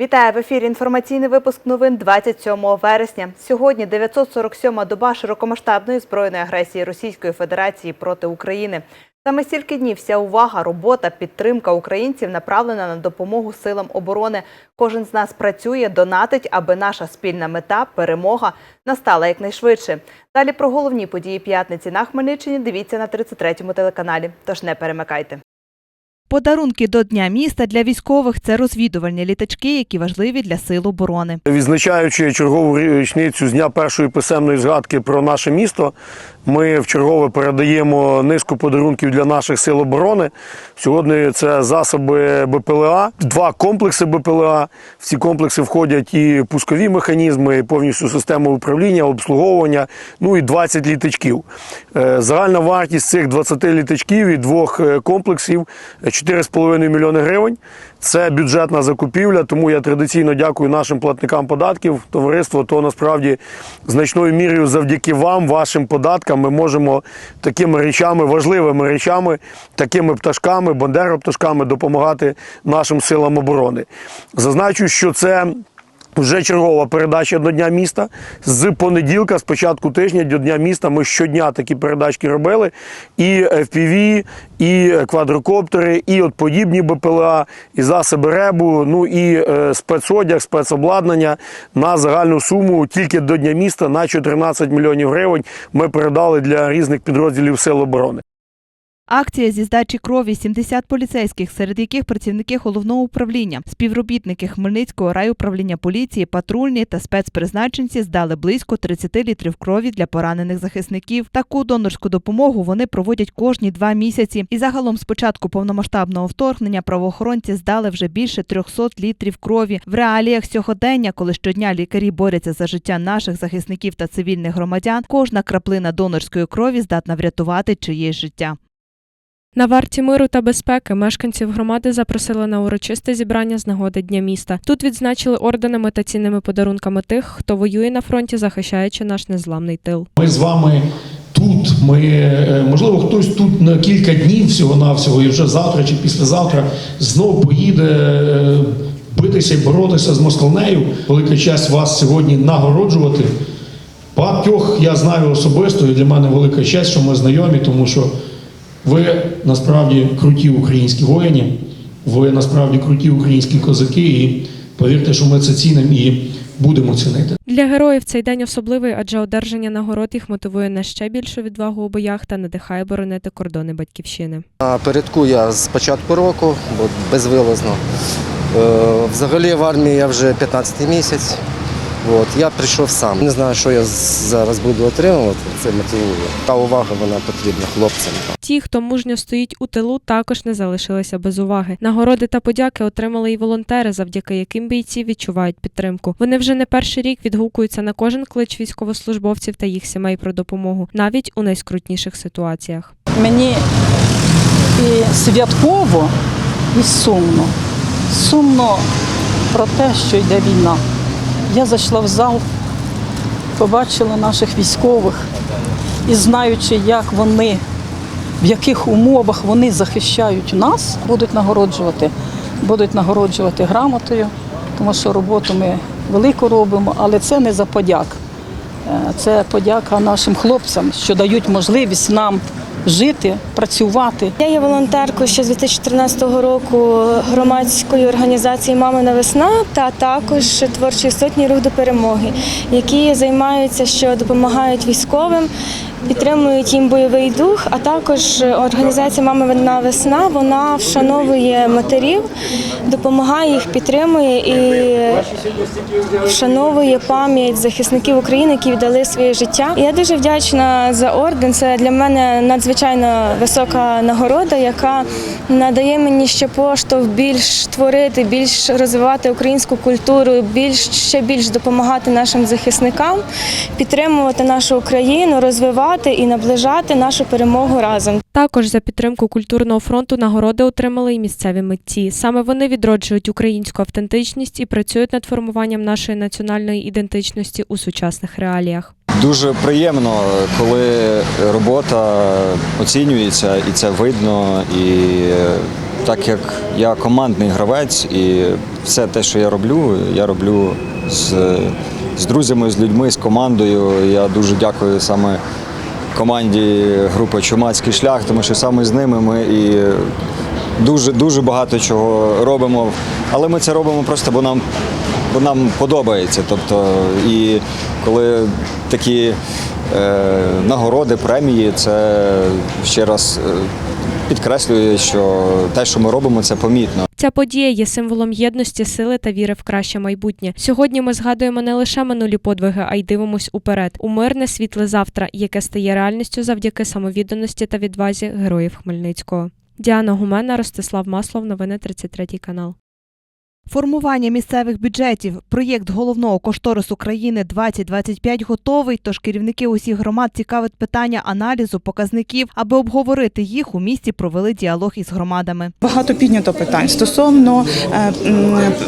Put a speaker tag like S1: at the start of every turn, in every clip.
S1: Вітаю в ефірі. Інформаційний випуск новин 27 вересня. Сьогодні 947-ма доба широкомасштабної збройної агресії Російської Федерації проти України. Саме стільки днів вся увага, робота, підтримка українців направлена на допомогу силам оборони. Кожен з нас працює, донатить, аби наша спільна мета перемога настала якнайшвидше. Далі про головні події п'ятниці на Хмельниччині. Дивіться на 33-му телеканалі. Тож не перемикайте. Подарунки до Дня міста для військових це розвідувальні літачки, які важливі для сил оборони.
S2: Відзначаючи чергову річницю з дня першої писемної згадки про наше місто, ми вчергове передаємо низку подарунків для наших сил оборони. Сьогодні це засоби БПЛА, два комплекси БПЛА. В ці комплекси входять і пускові механізми, і повністю система управління, обслуговування, ну і 20 літачків. Е, Загальна вартість цих 20 літачків і двох е, комплексів 4,5 мільйони гривень. Це бюджетна закупівля, тому я традиційно дякую нашим платникам податків. Товариство то насправді значною мірою завдяки вам, вашим податкам, ми можемо такими речами, важливими речами, такими пташками, бандеропташками допомагати нашим силам оборони. Зазначу, що це. Вже чергова передача до Дня міста. З понеділка, з початку тижня до Дня міста ми щодня такі передачки робили. І FPV, і квадрокоптери, і от подібні БПЛА, і засоби РЕБу, ну і е, спецодяг, спецобладнання на загальну суму тільки до Дня міста на 14 мільйонів гривень ми передали для різних підрозділів Сил оборони.
S1: Акція зі здачі крові 70 поліцейських, серед яких працівники головного управління, співробітники Хмельницького райуправління поліції, патрульні та спецпризначенці здали близько 30 літрів крові для поранених захисників. Таку донорську допомогу вони проводять кожні два місяці. І загалом з початку повномасштабного вторгнення правоохоронці здали вже більше 300 літрів крові. В реаліях сьогодення, коли щодня лікарі борються за життя наших захисників та цивільних громадян, кожна краплина донорської крові здатна врятувати чиєсь життя.
S3: На варті миру та безпеки мешканців громади запросили на урочисте зібрання з нагоди Дня міста. Тут відзначили орденами та цінними подарунками тих, хто воює на фронті, захищаючи наш незламний тил.
S4: Ми з вами тут. Ми, е, можливо, хтось тут на кілька днів всього-навсього, і вже завтра чи післязавтра знов поїде е, битися і боротися з москалнею. Велика честь вас сьогодні нагороджувати. Багатьох я знаю особисто, і для мене велика честь, що ми знайомі, тому що ви насправді круті українські воїні, ви насправді круті українські козаки, і повірте, що ми це цінимо і будемо цінити.
S3: Для героїв цей день особливий, адже одержання нагород їх мотивує на ще більшу відвагу у боях та надихає боронити кордони батьківщини.
S5: А Передку я з початку року, бо безвилазно. Е, Взагалі в армії я вже 15-й місяць. От, я прийшов сам. Не знаю, що я зараз буду отримувати. Це мотивує. Та увага вона потрібна хлопцям.
S3: Ті, хто мужньо стоїть у тилу, також не залишилися без уваги. Нагороди та подяки отримали і волонтери, завдяки яким бійці відчувають підтримку. Вони вже не перший рік відгукуються на кожен клич військовослужбовців та їх сімей про допомогу, навіть у найскрутніших ситуаціях.
S6: Мені і святково, і сумно. Сумно про те, що йде війна. Я зайшла в зал, побачила наших військових. І знаючи, як вони, в яких умовах вони захищають нас, будуть нагороджувати, будуть нагороджувати грамотою, тому що роботу ми велику робимо, але це не за подяк. Е, Це подяка нашим хлопцям, що дають можливість нам жити, працювати.
S7: Я є волонтеркою ще з 2014 року громадської організації Мамина весна та також творчої сотні рух до перемоги, які займаються, що допомагають військовим, підтримують їм бойовий дух. А також організація Мамина весна вона вшановує матерів, допомагає їх, підтримує і вшановує пам'ять захисників України, які віддали своє життя. Я дуже вдячна за орден. Це для мене надзвичайно висока нагорода, яка надає мені ще поштовх більш творити, більш розвивати українську культуру, більш ще більш допомагати нашим захисникам, підтримувати нашу Україну, розвивати і наближати нашу перемогу разом.
S3: Також за підтримку культурного фронту нагороди отримали і місцеві митці. Саме вони відроджують українську автентичність і працюють над формуванням нашої національної ідентичності у сучасних реаліях.
S8: Дуже приємно, коли робота оцінюється і це видно, і так як я командний гравець, і все те, що я роблю, я роблю з, з друзями, з людьми, з командою. Я дуже дякую саме команді групи Чумацький шлях, тому що саме з ними ми і дуже дуже багато чого робимо. Але ми це робимо просто, бо нам, бо нам подобається. Тобто, і коли такі е, нагороди, премії, це ще раз е, підкреслює, що те, що ми робимо, це помітно.
S3: Ця подія є символом єдності, сили та віри в краще майбутнє. Сьогодні ми згадуємо не лише минулі подвиги, а й дивимось уперед у мирне світле завтра, яке стає реальністю завдяки самовідданості та відвазі героїв Хмельницького. Діана Гумена, Ростислав Маслов, новини 33 канал.
S1: Формування місцевих бюджетів. Проєкт головного кошторису країни 2025 готовий. Тож керівники усіх громад цікавить питання аналізу показників. Аби обговорити їх, у місті провели діалог із громадами.
S9: Багато піднято питань стосовно е,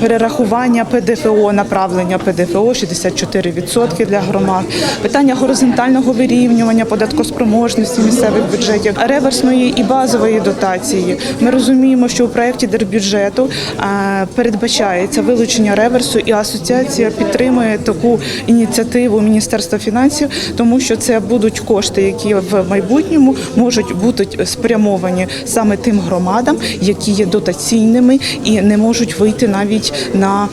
S9: перерахування ПДФО, направлення ПДФО 64% для громад, питання горизонтального вирівнювання податкоспроможності місцевих бюджетів, реверсної і базової дотації. Ми розуміємо, що у проєкті держбюджету е, передбачається вилучення реверсу, і асоціація підтримує таку ініціативу Міністерства фінансів, тому що це будуть кошти, які в майбутньому можуть бути спрямовані саме тим громадам, які є дотаційними і не можуть вийти навіть на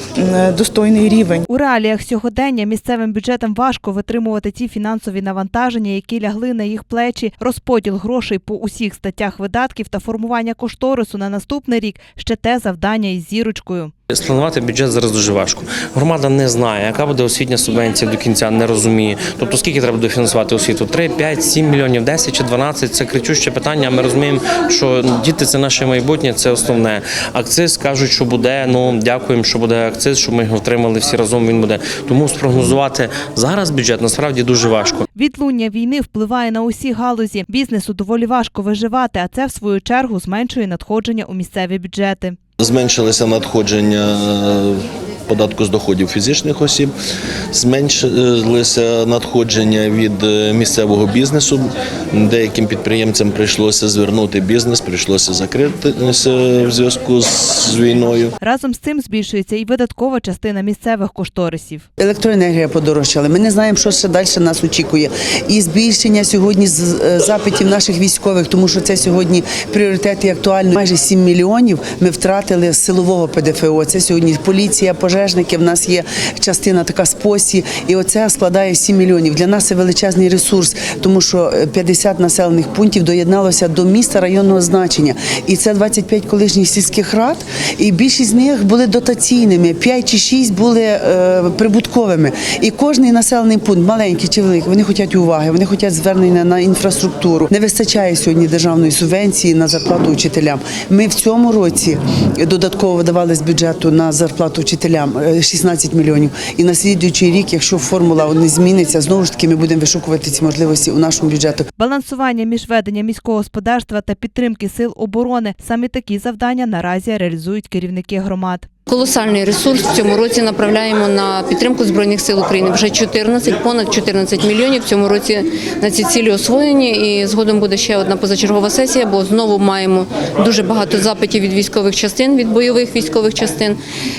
S9: достойний рівень.
S1: У реаліях сьогодення місцевим бюджетам важко витримувати ті фінансові навантаження, які лягли на їх плечі. Розподіл грошей по усіх статтях видатків та формування кошторису на наступний рік ще те завдання із зірочкою.
S10: Спланувати бюджет зараз дуже важко. Громада не знає, яка буде освітня субвенція до кінця, не розуміє. Тобто, скільки треба дофінансувати освіту? 3, 5, 7 мільйонів, 10 чи 12 – це кричуще питання. Ми розуміємо, що діти це наше майбутнє, це основне. Акциз кажуть, що буде. Ну дякуємо, що буде акциз, щоб ми його отримали всі разом. Він буде. Тому спрогнозувати зараз бюджет насправді дуже важко.
S1: Відлуння війни впливає на усі галузі. Бізнесу доволі важко виживати, а це в свою чергу зменшує надходження у місцеві бюджети.
S11: Зменшилися надходження е, податку з доходів фізичних осіб, зменшилися надходження від е, місцевого бізнесу. Деяким підприємцям прийшлося звернути бізнес, прийшлося закритися в зв'язку з війною.
S1: Разом з цим збільшується і видаткова частина місцевих кошторисів.
S12: Електроенергія подорожчала. Ми не знаємо, що ще далі нас очікує. І збільшення сьогодні з- е, запитів наших військових, тому що це сьогодні пріоритет і актуально. Майже 7 мільйонів ми втратили з силового ПДФО. Це сьогодні поліція, пожежники. В нас є частина така спосі, і оце складає 7 мільйонів. Для нас це величезний ресурс, тому що е, 50 населених пунктів доєдналося до міста районного значення. І це 25 колишніх сільських рад, і більшість з них були дотаційними, 5 чи 6 були е, прибутковими. І кожний населений пункт, маленький чи великий, вони хочуть уваги, вони хочуть звернення на інфраструктуру. Не вистачає сьогодні державної субвенції на зарплату вчителям. Ми в цьому році додатково видавали з бюджету на зарплату вчителям е, 16 мільйонів. І на слідуючий рік, якщо формула не зміниться, знову ж таки ми будемо вишукувати ці можливості у нашому бюджету.
S1: Балансування між веденням міського господарства та підтримки сил оборони саме такі завдання наразі реалізують керівники громад.
S13: Колосальний ресурс в цьому році направляємо на підтримку збройних сил України. Вже 14, понад 14 мільйонів в цьому році на ці цілі освоєні. І згодом буде ще одна позачергова сесія, бо знову маємо дуже багато запитів від військових частин, від бойових військових частин.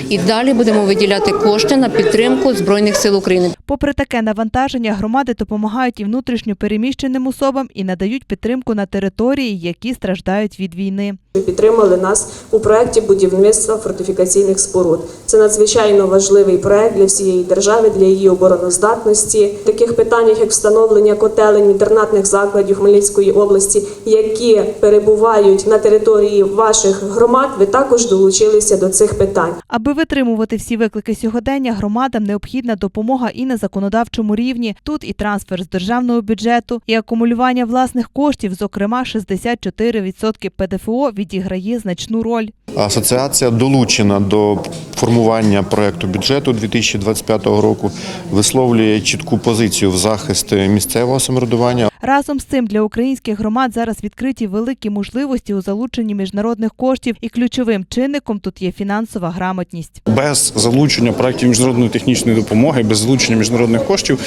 S13: І далі будемо виділяти кошти на підтримку збройних сил України.
S1: Попри таке навантаження, громади допомагають і внутрішньо переміщеним особам і надають підтримку на території, які страждають від війни.
S14: Підтримали нас у проєкті будівництва фортифікаційних споруд. Це надзвичайно важливий проєкт для всієї держави, для її обороноздатності. В таких питаннях, як встановлення котелень інтернатних закладів Хмельницької області, які перебувають на території ваших громад, ви також долучилися до цих питань.
S1: Аби витримувати всі виклики сьогодення, громадам необхідна допомога і на законодавчому рівні. Тут і трансфер з державного бюджету, і акумулювання власних коштів, зокрема 64% ПДФО, відіграє значну роль.
S15: Асоціація долучена до формування проекту бюджету 2025 року висловлює чітку позицію в захист місцевого самоврядування.
S1: Разом з цим для українських громад зараз відкриті великі можливості у залученні міжнародних коштів, і ключовим чинником тут є фінансова грамотність.
S16: Без залучення проєктів міжнародної технічної допомоги, без залучення міжнародних коштів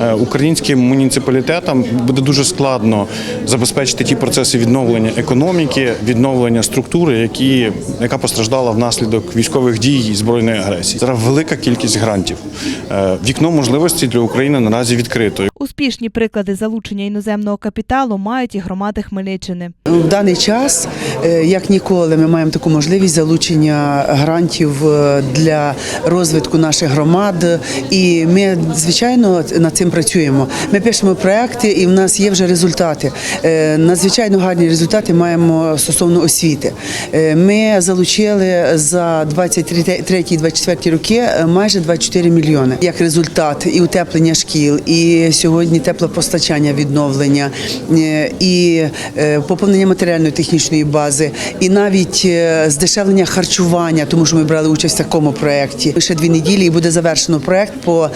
S16: е, українським муніципалітетам буде дуже складно забезпечити ті процеси відновлення економіки, відновлення структури, які яка постраждала внаслідок військових дій і збройної агресії. Зараз велика кількість грантів. Е, Вікно можливості для України наразі відкрито.
S1: Успішні приклади залучення іноземного капіталу мають і громади Хмельниччини.
S12: В даний час, е, як ніколи, ми маємо таку можливість залучення грантів е, для розвитку наших громад. І ми, звичайно, над цим працюємо. Ми пишемо проекти, і в нас є вже результати. Е, Надзвичайно гарні результати маємо стосовно освіти. Ми залучили за 23-24 роки майже 24 мільйони. Як результат і утеплення шкіл, і сьогодні теплопостачання відновлення, е, і е, поповнення матеріально-технічної бази, і навіть е, здешевлення харчування, тому що ми брали участь в такому проєкті. Ще дві неділі і буде завершено проєкт по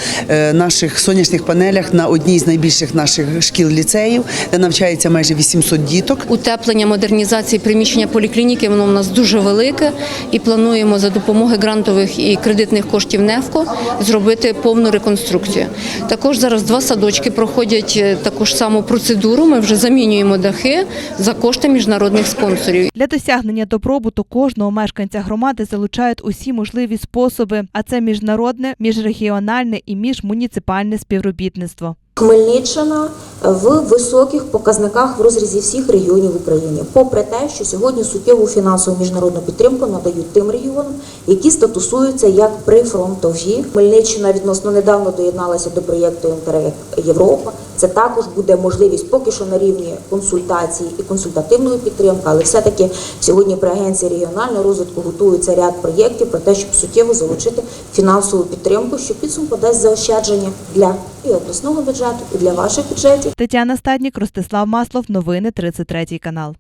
S12: наших сонячних панелях на одній з найбільших наших шкіл ліцеїв, де навчається майже 800 діток.
S13: Утеплення, модернізації приміщення поліклініки воно в нас дуже велике, і плануємо за допомоги грантових і кредитних коштів НЕФКО зробити повну реконструкцію. Також зараз два садочки проходять е, таку ж саму процедуру. Ми вже замінюємо дахи за кошти міжнародних спонсорів.
S1: Для досягнення добробуту кожного мешканця громади залучають усі можливі способи, а це міжнародне, міжрегіональне і міжмуніципальне співробітництво.
S17: Хмельниччина в високих показниках в розрізі всіх регіонів України, попри те, що сьогодні суттєву фінансову міжнародну підтримку надають тим регіонам, які статусуються як прифронтові. Хмельниччина відносно недавно доєдналася до проєкту «Інтеррек Європа. Це також буде можливість поки що на рівні консультацій і консультативної підтримки, але все-таки сьогодні при агенції регіонального розвитку готується ряд проєктів про те, щоб суттєво залучити фінансову підтримку, що підсумку дасть заощадження для і обласного бюджету, і для ваших бюджетів.
S1: Тетяна Стаднік, Ростислав Маслов, новини 33 канал.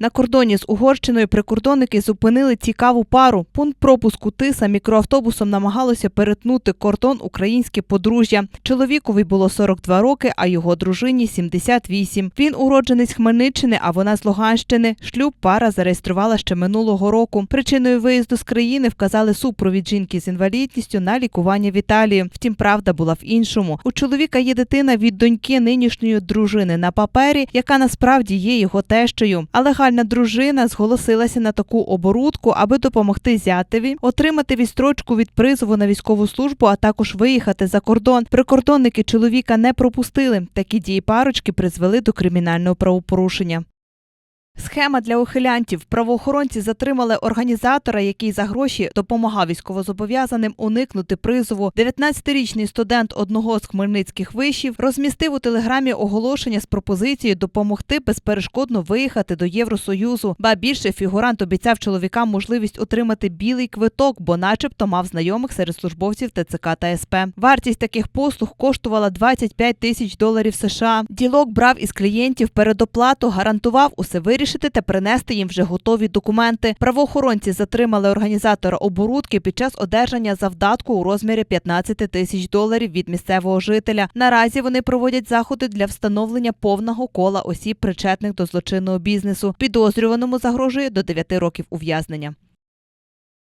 S1: На кордоні з Угорщиною прикордонники зупинили цікаву пару. Пункт пропуску Тиса мікроавтобусом намагалося перетнути кордон українське подружжя. Чоловікові було 42 роки, а його дружині 78. Він уродженець Хмельниччини, а вона з Луганщини. Шлюб пара зареєструвала ще минулого року. Причиною виїзду з країни вказали супровід жінки з інвалідністю на лікування в Італію. Втім, правда була в іншому. У чоловіка є дитина від доньки нинішньої дружини на папері, яка насправді є його тещою. А легальна дружина зголосилася на таку оборудку, аби допомогти зятеві, отримати відстрочку від призову на військову службу, а також виїхати за кордон. Прикордонники чоловіка не пропустили. Такі дії парочки призвели до кримінального правопорушення. Схема для ухилянтів. Правоохоронці затримали організатора, який за гроші допомагав військовозобов'язаним уникнути призову. 19-річний студент одного з хмельницьких вишів розмістив у телеграмі оголошення з пропозицією допомогти безперешкодно виїхати до Євросоюзу. Ба більше фігурант обіцяв чоловікам можливість отримати білий квиток, бо, начебто, мав знайомих серед службовців ТЦК та СП. Вартість таких послуг коштувала 25 тисяч доларів США. Ділок брав із клієнтів передоплату, гарантував усе вирішити та принести їм вже готові документи. Правоохоронці затримали організатора оборудки під час одержання завдатку у розмірі 15 тисяч доларів від місцевого жителя. Наразі вони проводять заходи для встановлення повного кола осіб, причетних до злочинного бізнесу. Підозрюваному загрожує до 9 років ув'язнення.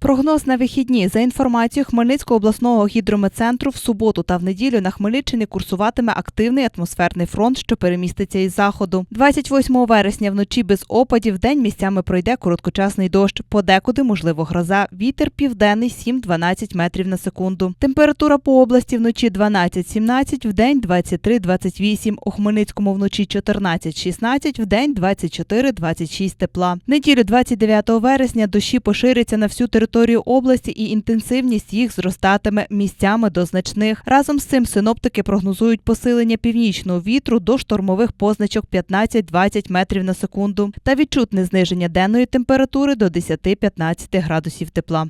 S1: Прогноз на вихідні за інформацією Хмельницького обласного гідрометцентру в суботу та в неділю на Хмельниччині курсуватиме активний атмосферний фронт, що переміститься із заходу. 28 вересня вночі без опадів день місцями пройде короткочасний дощ. Подекуди можливо гроза. Вітер південний 7-12 метрів на секунду. Температура по області вночі 12-17, в день 23-28. У Хмельницькому вночі 14-16, в день 24-26 тепла. Неділю 29 вересня дощі поширяться на всю територію області і інтенсивність їх зростатиме місцями до значних. Разом з цим синоптики прогнозують посилення північного вітру до штормових позначок 15-20 метрів на секунду та відчутне зниження денної температури до 10-15 градусів тепла.